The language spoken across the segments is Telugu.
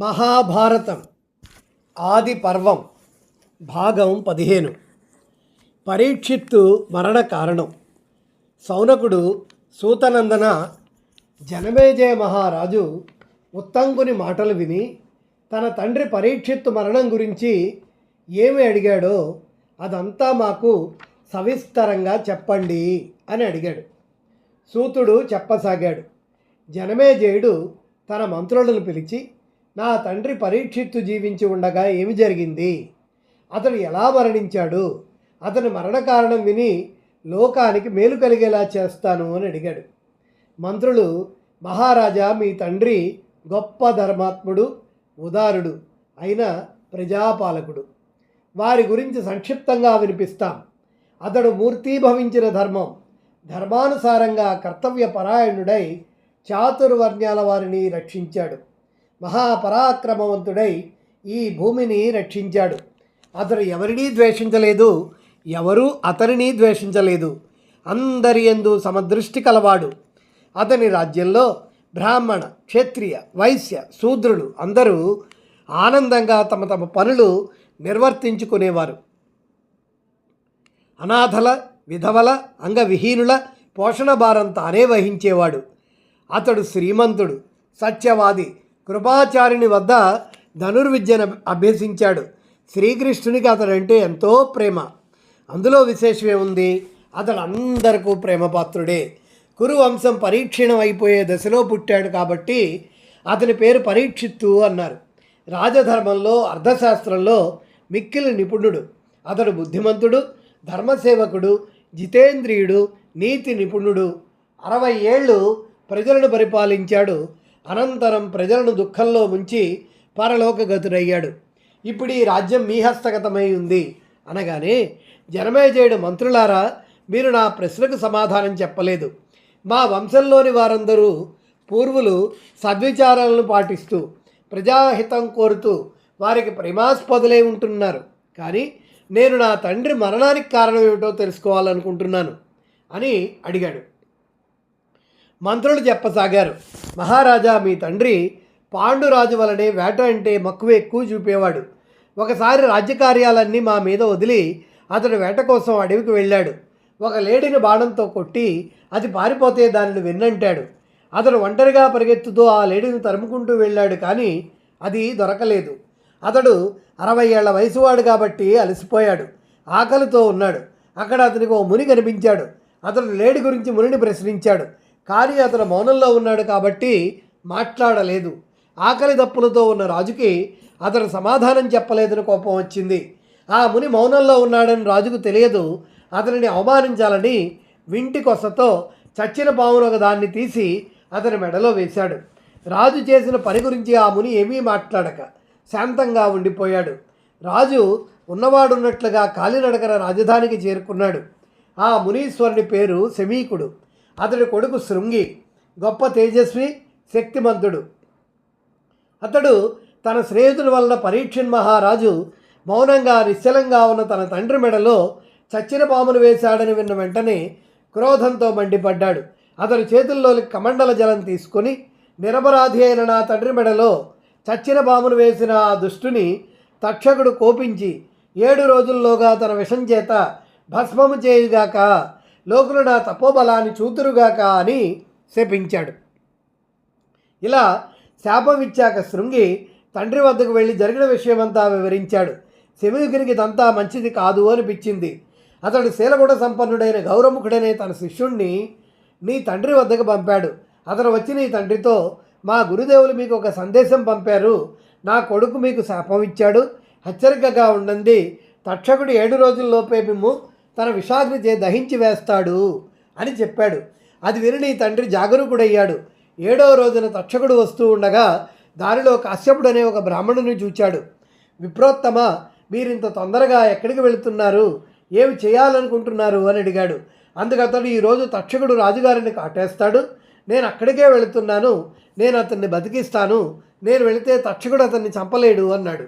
మహాభారతం ఆది పర్వం భాగం పదిహేను. పరీక్షిత్తు మరణ కారణం. సౌనకుడు సూతనందన జనమేజయ మహారాజు ఉత్తంకుని మాటలు విని తన తండ్రి పరీక్షిత్తు మరణం గురించి ఏమి అడిగాడో అదంతా మాకు సవిస్తరంగా చెప్పండి అని అడిగాడు. సూతుడు చెప్పసాగాడు. జనమేజయుడు తన మంత్రులను పిలిచి నా తండ్రి పరీక్షిత్తు జీవించి ఉండగా ఏమి జరిగింది? అతడు ఎలా మరణించాడు? అతని మరణ కారణం విని లోకానికి మేలు కలిగేలా చేస్తాను అని అడిగాడు. మంత్రులు మహారాజా మీ తండ్రి గొప్ప ధర్మాత్ముడు ఉదారుడు అయిన ప్రజాపాలకుడు. వారి గురించి సంక్షిప్తంగా వినిపిస్తాం. అతడు మూర్తీభవించిన ధర్మం ధర్మానుసారంగా కర్తవ్య పరాయణుడై చాతుర్వర్ణ్యాల వారిని రక్షించాడు. మహాపరాక్రమవంతుడై ఈ భూమిని రక్షించాడు. అతడు ఎవరినీ ద్వేషించలేదు ఎవరూ అతనిని ద్వేషించలేదు. అందరి ఎందు సమదృష్టి కలవాడు. అతని రాజ్యంలో బ్రాహ్మణ క్షత్రియ వైశ్య శూద్రులు అందరూ ఆనందంగా తమ తమ పనులు నిర్వర్తించుకునేవారు. అనాథల విధవల అంగవిహీనుల పోషణ భారం తానే వహించేవాడు. అతడు శ్రీమంతుడు సత్యవాది కృపాచారిణి వద్ద ధనుర్విద్యను అభ్యసించాడు. శ్రీకృష్ణునికి అతడంటే ఎంతో ప్రేమ. అందులో విశేషమే ఉంది అతడు అందరికీ ప్రేమపాత్రుడే. కురు వంశం అయిపోయే దశలో పుట్టాడు కాబట్టి అతని పేరు పరీక్షిత్తు అన్నారు. రాజధర్మంలో అర్థశాస్త్రంలో మిక్కిలి నిపుణుడు. అతడు బుద్ధిమంతుడు ధర్మసేవకుడు జితేంద్రియుడు నీతి నిపుణుడు. అరవై ఏళ్ళు ప్రజలను పరిపాలించాడు అనంతరం ప్రజలను దుఃఖంలో ముంచి పరలోకగతుడయ్యాడు. ఇప్పుడు ఈ రాజ్యం మీ హస్తగతమై ఉంది అనగానే జనమేజయుడు మంత్రులారా మీరు నా ప్రశ్నకు సమాధానం చెప్పలేదు. మా వంశంలోని వారందరూ పూర్వులు సద్విచారాలను పాటిస్తూ ప్రజాహితం కోరుతూ వారికి ప్రేమాస్పదులై ఉంటున్నారు. కానీ నేను నా తండ్రి మరణానికి కారణం ఏమిటో తెలుసుకోవాలనుకుంటున్నాను అని అడిగాడు. మంత్రులు చెప్పసాగారు. మహారాజా మీ తండ్రి పాండురాజు వలనే వేట అంటే మక్కువ ఎక్కువ చూపేవాడు. ఒకసారి రాజ్యకార్యాలన్నీ మా మీద వదిలి అతడు వేట కోసం అడవికి వెళ్ళాడు. ఒక లేడిని బాణంతో కొట్టి అది పారిపోతే దానిని వెన్నంటాడు. అతడు ఒంటరిగా పరిగెత్తుతూ ఆ లేడిని తరుముకుంటూ వెళ్ళాడు కానీ అది దొరకలేదు. అతడు అరవై ఏళ్ళ వయసువాడు కాబట్టి అలసిపోయాడు. ఆకలితో ఉన్నాడు. అక్కడ అతనికి ఓ ముని కనిపించాడు. అతడు లేడి గురించి మునిని ప్రశ్నించాడు. కానీ అతను మౌనంలో ఉన్నాడు కాబట్టి మాట్లాడలేదు. ఆకలి దప్పులతో ఉన్న రాజుకి అతను సమాధానం చెప్పలేదని కోపం వచ్చింది. ఆ ముని మౌనంలో ఉన్నాడని రాజుకు తెలియదు. అతనిని అవమానించాలని వింటి కొసతో చచ్చిన పామును ఒక దాన్ని తీసి అతని మెడలో వేశాడు. రాజు చేసిన పని గురించి ఆ ముని ఏమీ మాట్లాడక శాంతంగా ఉండిపోయాడు. రాజు ఉన్నవాడున్నట్లుగా కాలినడకన రాజధానికి చేరుకున్నాడు. ఆ మునీశ్వరుని పేరు శమీకుడు. అతడి కొడుకు శృంగి గొప్ప తేజస్వి శక్తిమంతుడు. అతడు తన స్నేహితుల వలన పరీక్షన్ మహారాజు మౌనంగా నిశ్చలంగా ఉన్న తన తండ్రి మెడలో చచ్చిన పామును వేశాడని విన్న వెంటనే క్రోధంతో మండిపడ్డాడు. అతని చేతుల్లోని కమండల జలం తీసుకొని నిరపరాధి అయిన నా తండ్రి మెడలో చచ్చిన పామును వేసిన ఆ దుష్టుని తక్షకుడు కోపించి ఏడు రోజుల్లోగా తన విషం చేత భస్మము చేయుగాక లోకులు నా తపోబలాన్ని చూతురుగాక అని శపించాడు. ఇలా శాపం ఇచ్చాక శృంగి తండ్రి వద్దకు వెళ్ళి జరిగిన విషయమంతా వివరించాడు. శమీకునికి ఇదంతా మంచిది కాదు అనిపించింది అతడు శీలగుణ సంపన్నుడైన గౌరముఖుడనే తన శిష్యుణ్ణి నీ తండ్రి వద్దకు పంపాడు. అతను వచ్చి నీ తండ్రితో మా గురుదేవులు మీకు ఒక సందేశం పంపారు. నా కొడుకు మీకు శాపం ఇచ్చాడు. హెచ్చరికగా ఉండండి. తక్షకుడు ఏడు రోజుల్లోపే మేము తన విషాగ్ని చే దహించి వేస్తాడు అని చెప్పాడు. అది విని నీ తండ్రి జాగరూకుడయ్యాడు. ఏడవ రోజున తక్షకుడు వస్తూ ఉండగా దారిలో కాశ్యపుడు అనే ఒక బ్రాహ్మణుని చూచాడు. విప్రోత్తమ మీరింత తొందరగా ఎక్కడికి వెళుతున్నారు? ఏమి చేయాలనుకుంటున్నారు? అని అడిగాడు. అందుకు అతడు ఈరోజు తక్షకుడు రాజుగారిని కాటేస్తాడు. నేను అక్కడికే వెళుతున్నాను. నేను అతన్ని బతికిస్తాను. నేను వెళితే తక్షకుడు అతన్ని చంపలేడు అన్నాడు.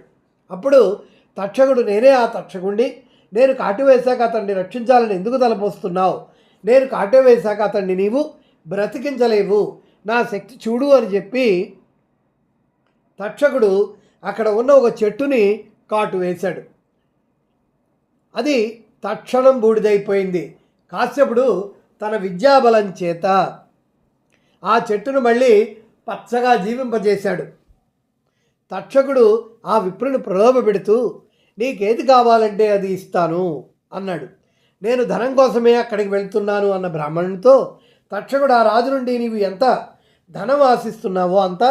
అప్పుడు తక్షకుడు నేనే ఆ తక్షకుణ్ణి నేను కాటు వేశాక అతన్ని రక్షించాలని ఎందుకు తలపోస్తున్నావు? నేను కాటు వేశాక అతన్ని నీవు బ్రతికించలేవు. నా శక్తి చూడు అని చెప్పి తక్షకుడు అక్కడ ఉన్న ఒక చెట్టుని కాటు వేశాడు. అది తక్షణం బూడిదైపోయింది. కాశ్యపుడు తన విద్యాబలం చేత ఆ చెట్టును మళ్ళీ పచ్చగా జీవింపజేశాడు. తక్షకుడు ఆ విప్రుని ప్రలోభపెడుతూ నీకేది కావాలంటే అది ఇస్తాను అన్నాడు. నేను ధనం కోసమే అక్కడికి వెళ్తున్నాను అన్న బ్రాహ్మణునితో తక్షకుడు ఆ రాజు నుండి నీవు ఎంత ధనం ఆశిస్తున్నావో అంత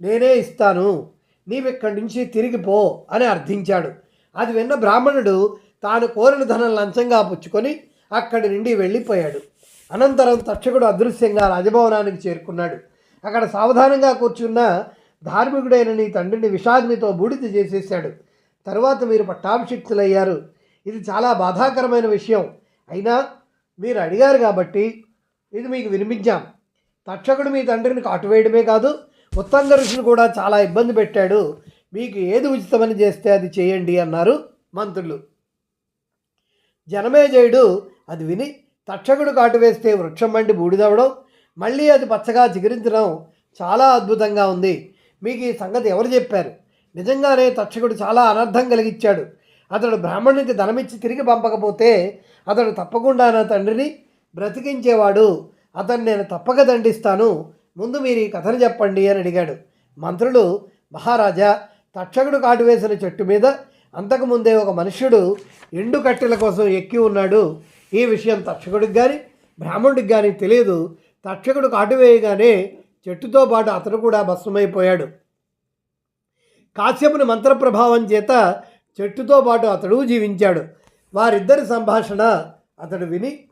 నేనే ఇస్తాను. నీవిక్కడి నుంచి తిరిగి పో అని అర్థించాడు. అది విన్న బ్రాహ్మణుడు తాను కోరిన ధనం లంచంగా పుచ్చుకొని అక్కడి నుండి వెళ్ళిపోయాడు. అనంతరం తక్షకుడు అదృశ్యంగా రాజభవనానికి చేరుకున్నాడు. అక్కడ సావధానంగా కూర్చున్న ధార్మికుడైన నీ తండ్రిని విషాగ్నితో బూడిద చేసేశాడు. తర్వాత మీరు పట్టాభిషిక్తులయ్యారు ఇది చాలా బాధాకరమైన విషయం. అయినా మీరు అడిగారు కాబట్టి ఇది మీకు వినిపించాం. తక్షకుడు మీ తండ్రిని కాటువేయడమే కాదు ఉత్తంగ ఋషిని కూడా చాలా ఇబ్బంది పెట్టాడు. మీకు ఏది ఉచితమని చేస్తే అది చేయండి అన్నారు మంత్రులు. జనమేజయుడు అది విని తక్షకుడు కాటు వేస్తే వృక్షం మండి బూడిదవడం మళ్ళీ అది పచ్చగా చిగురించడం చాలా అద్భుతంగా ఉంది. మీకు ఈ సంగతి ఎవరు చెప్పారు? నిజంగానే తక్షకుడు చాలా అనర్థం కలిగించాడు అతడు బ్రాహ్మణునికి ధనమిచ్చి తిరిగి పంపకపోతే అతడు తప్పకుండా నా తండ్రిని? బ్రతికించేవాడు. అతన్ని నేను తప్పక దండిస్తాను. ముందు మీరు ఈ కథను చెప్పండి అని అడిగాడు. మంత్రులు మహారాజా తక్షకుడు కాటు వేసిన చెట్టు మీద అంతకుముందే ఒక మనుష్యుడు ఎండు కట్టెల కోసం ఎక్కి ఉన్నాడు. ఈ విషయం తక్షకుడికి కానీ బ్రాహ్మణుడికి కానీ తెలియదు. తక్షకుడు కాటు వేయగానే చెట్టుతో పాటు అతను కూడా భస్మమైపోయాడు. కాశ్యపుని మంత్రప్రభావం చేత చెట్టుతో పాటు అతడు జీవించాడు. వారిద్దరి సంభాషణ అతడు విని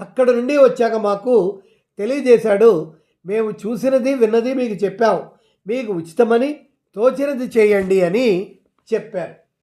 అక్కడ నుండి వచ్చాక మాకు తెలియజేశాడు. మేము చూసినది విన్నది మీకు చెప్పాం. మీకు ఉచితమని తోచినది చేయండి అని చెప్పారు.